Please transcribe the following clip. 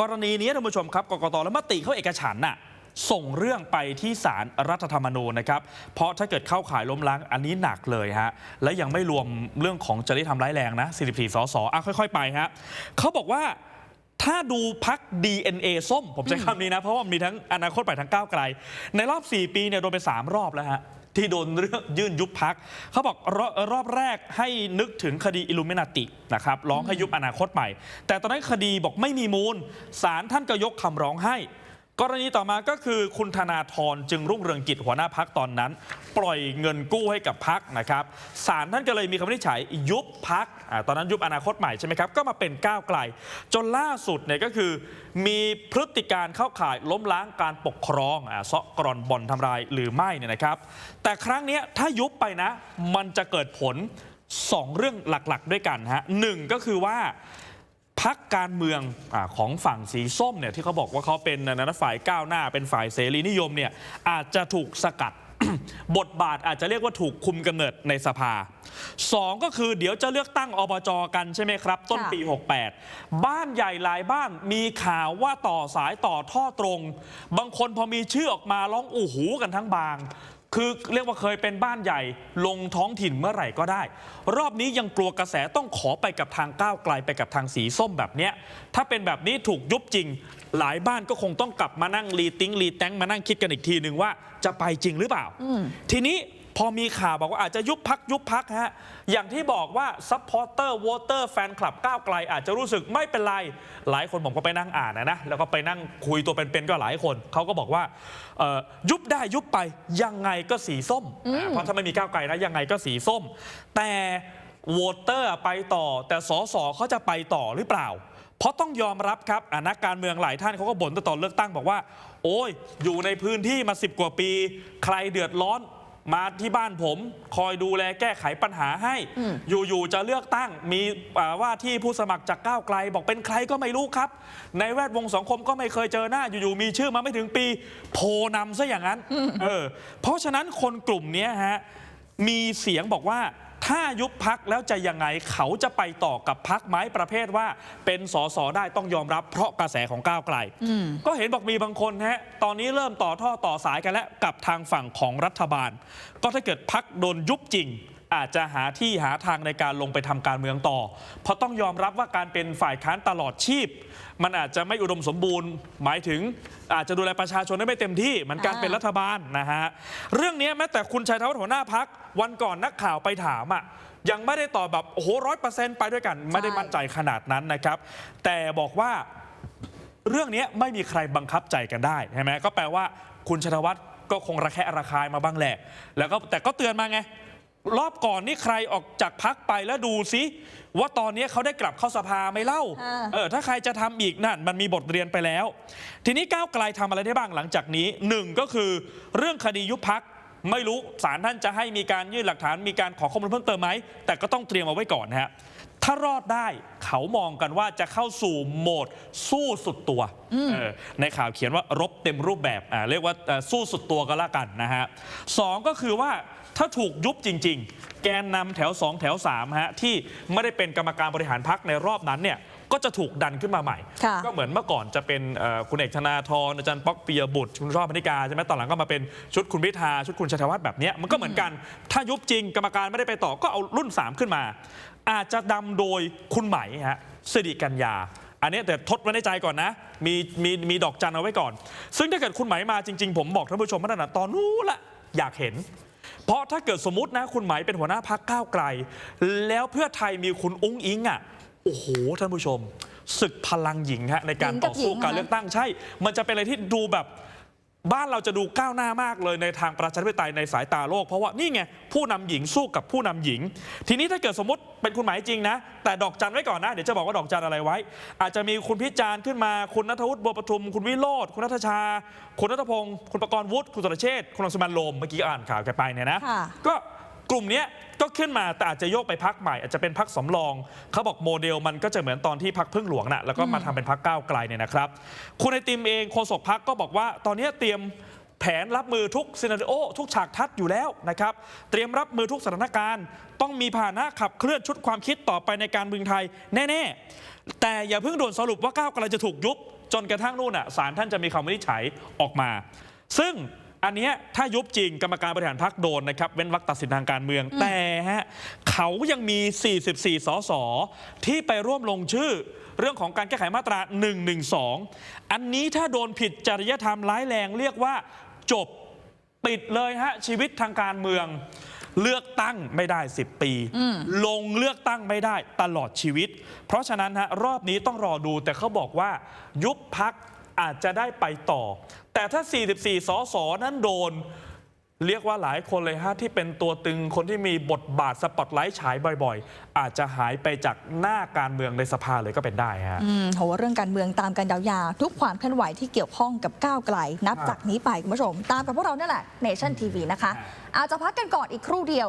กรณีนี้ท่านผู้ชมครับกกตและมติเขาเอกฉันท์น่ะส่งเรื่องไปที่ศาลรัฐธรรมนูญนะครับ เพราะถ้าเกิดเข้าข่ายล้มล้างอันนี้หนักเลยฮะ และยังไม่รวมเรื่องของจริยธรรมร้ายแรงนะ 44 สสอะค่อย ๆ ไปฮะเขาบอกว่าถ้าดูพัก DNA ส้ม ผมใช้คำนี้นะ เพราะว่ามีทั้งอนาคตใหม่ทั้งก้าวไกล ในรอบ 4 ปีเนี่ยโดนไป 3 รอบแล้วฮะ ที่โดนเรื่องยื่นยุบพัก เขาบอกรอบรอบแรกให้นึกถึงคดีอิลูเมนาตินะครับร้องให้ยุบอนาคตใหม่ แต่ตอนนั้นคดีบอกไม่มีมูลศาลท่านก็ยกคำร้องให้ กรณีต่อมาก็คือคุณธนาธรจึงรุ่งเรืองกิจหัวหน้าพักตอนนั้น ปล่อยเงินกู้ให้กับพักนะครับศาลท่านก็เลยมีคำวินิจฉัยยุบพักตอนนั้นยุบอนาคตใหม่ใช่ไหมครับก็มาเป็นก้าวไกล จนล่าสุดเนี่ยก็คือ มีพฤติการเข้าข่ายล้มล้างการปกครองอ่าเซาะกรอนบ่อนทำลายหรือไม่เนี่ยนะครับ แต่ครั้งนี้ถ้ายุบไปนะ มันจะเกิดผล 2 เรื่องหลักๆ ด้วยกันฮะหนึ่งก็คือว่า พักการเมืองอาของฝั่งสีส้มเนี่ยที่เขาบอกว่าเขาเป็นนะฝ่ายก้าวหน้าเป็นฝ่ายเสรีนิยมเนี่ยอาจจะถูกสกัด บทบาทอาจจะเรียกว่าถูกคุมกำเนิดในสภาสองก็คือเดี๋ยวจะเลือกตั้งอบจกันใช่ไหมครับ ต้นปี 68 บ้านใหญ่หลายบ้านมีข่าวว่าต่อสายต่อท่อตรง บางคนพอมีชื่อออกมาร้องอู่หูกันทั้งบาง คือเรียกว่าเคยเป็นบ้านใหญ่ลงท้องถิ่นเมื่อไหร่ก็ได้ รอบนี้ยังกลัวกระแสต้องขอไปกับทางก้าวไกลไปกับทางสีส้มแบบเนี้ยถ้าเป็นแบบนี้ถูกยุบจริง หลายบ้านก็คงต้องกลับมานั่งรีติ้งรีแตงมานั่งคิดกันอีกทีหนึ่งว่าจะไปจริงหรือเปล่า ทีนี้ พอมีข่าวบอกว่าอาจจะยุบพักยุบพักฮะ อย่างที่บอกว่าซัพพอร์เตอร์วอเตอร์แฟนคลับก้าวไกล อาจจะรู้สึกไม่เป็นไร หลายคนผมก็ไปนั่งอ่านนะนะ แล้วก็ไปนั่งคุยตัวเป็นๆก็หลายคน เขาก็บอกว่าเอ่อยุบได้ยุบไปยังไงก็สีส้มอ่าเพราะถ้าไม่มีก้าวไกลนะยังไงก็สีส้ม แต่วอเตอร์ไปต่อ แต่สสเขาจะไปต่อหรือเปล่าเพราะต้องยอมรับครับอะนักการเมืองหลายท่านเขาก็บ่นตั้งแตอนเลือกตั้งบอกว่า โอ้ยอยู่ในพื้นที่มาสิบกว่าปี ใครเดือดร้อน มาที่บ้านผมคอยดูแลแก้ไขปัญหาให้ อยู่ๆจะเลือกตั้งมีอ่าว่าที่ผู้สมัครจากก้าวไกล บอกเป็นใครก็ไม่รู้ครับ ในแวดวงสังคมก็ไม่เคยเจอหน้า อยู่ๆมีชื่อมาไม่ถึงปีโพนำซะอย่างนั้นเออเพราะฉะนั้นคนกลุ่มเนี้ยฮะมีเสียงบอกว่า ถ้ายุบพักแล้วจะยังไงเขาจะไปต่อกับพักไม้ประเภทว่า เป็นสสได้ต้องยอมรับเพราะกระแสของก้าวไกล ก็เห็นบอกมีบางคนฮะตอนนี้เริ่มต่อท่อต่อสายกันแล้วกับทางฝั่งของรัฐบาล ก็ถ้าเกิดพักโดนยุบจริง อาจจะหาที่หาทางในการลงไปทำการเมืองต่อ เพราะต้องยอมรับว่าการเป็นฝ่ายค้านตลอดชีพ มันอาจจะไม่อุดมสมบูรณ์ หมายถึงอาจจะดูแลประชาชนได้ไม่เต็มที่เหมือนการอ่าเป็นรัฐบาลนะฮะเรื่องนี้แม้แต่คุณชัยธวัฒน์หัวหน้าพักวันก่อนนักข่าวไปถามอะยังไม่ได้ตอบแบบโอ้โหร้อยเปอร์เซ็นต์ไปด้วยกัน ไม่ได้มั่นใจขนาดนั้นนะครับ แต่บอกว่าเรื่องนี้ไม่มีใครบังคับใจกันได้ใช่ไหมก็แปลว่าคุณชนวัฒน์ก็คงระแคะระคายมาบ้างแหละ แล้วก็แต่ก็เตือนมาไง รอบก่อนนี่ใครออกจากพักไปแล้วดูซิว่าตอนนี้เขาได้กลับเข้าสภาไหม่เล่าอ่าเออถ้าใครจะทำอีกนั่นมันมีบทเรียนไปแล้ว ทีนี้ก้าวไกลทำอะไรได้บ้างหลังจากนี้หนึ่งก็คือเรื่องคดียุบพักไม่รู้ศาลท่านจะให้มีการยื่นหลักฐานมีการขอข้อมูลเพิ่มเติมไหมแต่ก็ต้องเตรียมเอาไว้ก่อนนะฮะ ถ้ารอดได้เขามองกันว่าจะเข้าสู่โหมดสู้สุดตัวเออในข่าวเขียนว่ารบเต็มรูปแบบอ่าเรียกว่าเอ่อสู้สุดตัวก็แล้วกันนะฮะสองก็คือว่าถ้าถูกยุบจริง ๆ แกนนำแถว 2 แถว3ฮะที่ไม่ได้เป็นกรรมการบริหารพักในรอบนั้นเนี่ยก็จะถูกดันขึ้นมาใหม่ค่ะก็เหมือนเมื่อก่อนจะเป็นเอ่อคุณเอกธนาธรอาจารย์ป๊อกปิยบุตร คุณชอบพนิกาใช่ไหมตอนหลังก็มาเป็นชุดคุณพิธาชุดคุณชัยธวัฒน์แบบเนี้ยมันก็เหมือนกัน ถ้ายุบจริงกรรมการไม่ได้ไปต่อก็เอารุ่น 3 ขึ้นมา อาจจะดำโดยคุณไหมฮะสิริกัญญา อันนี้แต่ทดไว้ในใจก่อนนะ มีมีมีดอกจันเอาไว้ก่อน ซึ่งถ้าเกิดคุณไหมมาจริง ๆ ผมบอกท่านผู้ชมมาตั้งแต่ตอนนู้นละอยากเห็น เพราะถ้าเกิดสมมตินะคุณไหมเป็นหัวหน้าพักก้าวไกล แล้วเพื่อไทยมีคุณอุ้งอิงอะโอ้โหท่านผู้ชมศึกพลังหญิงฮะในการหญิงกัต่บอสู้หญิงการนะเลือกตั้งใช่ มันจะเป็นอะไรที่ดูแบบ บ้านเราจะดูก้าวหน้ามากเลยในทางประชาธิปไตยในสายตาโลก เพราะว่านี่ไงผู้นำหญิงสู้กับผู้นำหญิง ทีนี้ถ้าเกิดสมมติเป็นคุณหมายจริงนะ แต่ดอกจันไว้ก่อนนะ เดี๋ยวจะบอกว่าดอกจันอะไรไว้ อาจจะมีคุณพิจารณ์ขึ้นมาคุณนัทวุฒิบัวประทุม คุณวิโรธคุณนัทชา คุณนัทพงศ์คุณประกรณ์วุฒิคุณสุรเชษฐ์คุณรังสิมันต์โรมเมื่อกี้อ่านข่าวแกไปเนี่ยนะค่ะก็ กลุ่มนี้ก็ขึ้นมาแต่อาจจะโยกไปพักใหม่อาจจะเป็นพักสำรองเขาบอกโมเดลมันก็จะเหมือนตอนที่พักพึ่งหลวงน่ะแล้วก็มาทำเป็นพักก้าวไกลเนี่ยนะครับ คุณไอติมเองโฆษกพักก็บอกว่า ตอนนี้เตรียมแผนรับมือทุกซีนาริโอทุกฉากทัดอยู่แล้วนะครับ เตรียมรับมือทุกสถานการณ์ ต้องมีพานะขับเคลื่อนชุดความคิดต่อไปในการเมืองไทย แน่ๆ แต่อย่าเพิ่งด่วนสรุปว่าก้าวไกลจะถูกยุบจนกระทั่งนู่นอะศาลท่านจะมีคำวินิจฉัยออกมา ซึ่ง อันเนี้ยถ้ายุบจริงกรรมการบริหารพักโดนนะครับ เว้นวรรคตัดสินทางการเมือง แต่ฮะเขายังมี 44 สสที่ไปร่วมลงชื่อ เรื่องของการแก้ไขมาตรา 112 อันนี้ถ้าโดนผิดจริยธรรมร้ายแรงเรียกว่าจบปิดเลยฮะชีวิตทางการเมือง เลือกตั้งไม่ได้ 10 ปี ลงเลือกตั้งไม่ได้ตลอดชีวิต เพราะฉะนั้นฮะรอบนี้ต้องรอดูแต่เขาบอกว่ายุบพัก อาจจะได้ไปต่อ แต่ถ้า 44 สสนั้นโดน เรียกว่าหลายคนเลยฮะที่เป็นตัวตึงคนที่มีบทบาทสปอตไลท์ฉายบ่อยๆ อาจจะหายไปจากหน้าการเมืองในสภาเลยก็เป็นได้ฮะอืมโหเรื่องการเมืองตามกันยาวๆทุกความเคลื่อนไหวที่เกี่ยวข้องกับก้าวไกล นับครับจากนี้ไปคุณผู้ชม ตามกับพวกเราเนี่ยแหละ Nation TV นะคะ อาจจะพักกันก่อนอีกครู่เดียว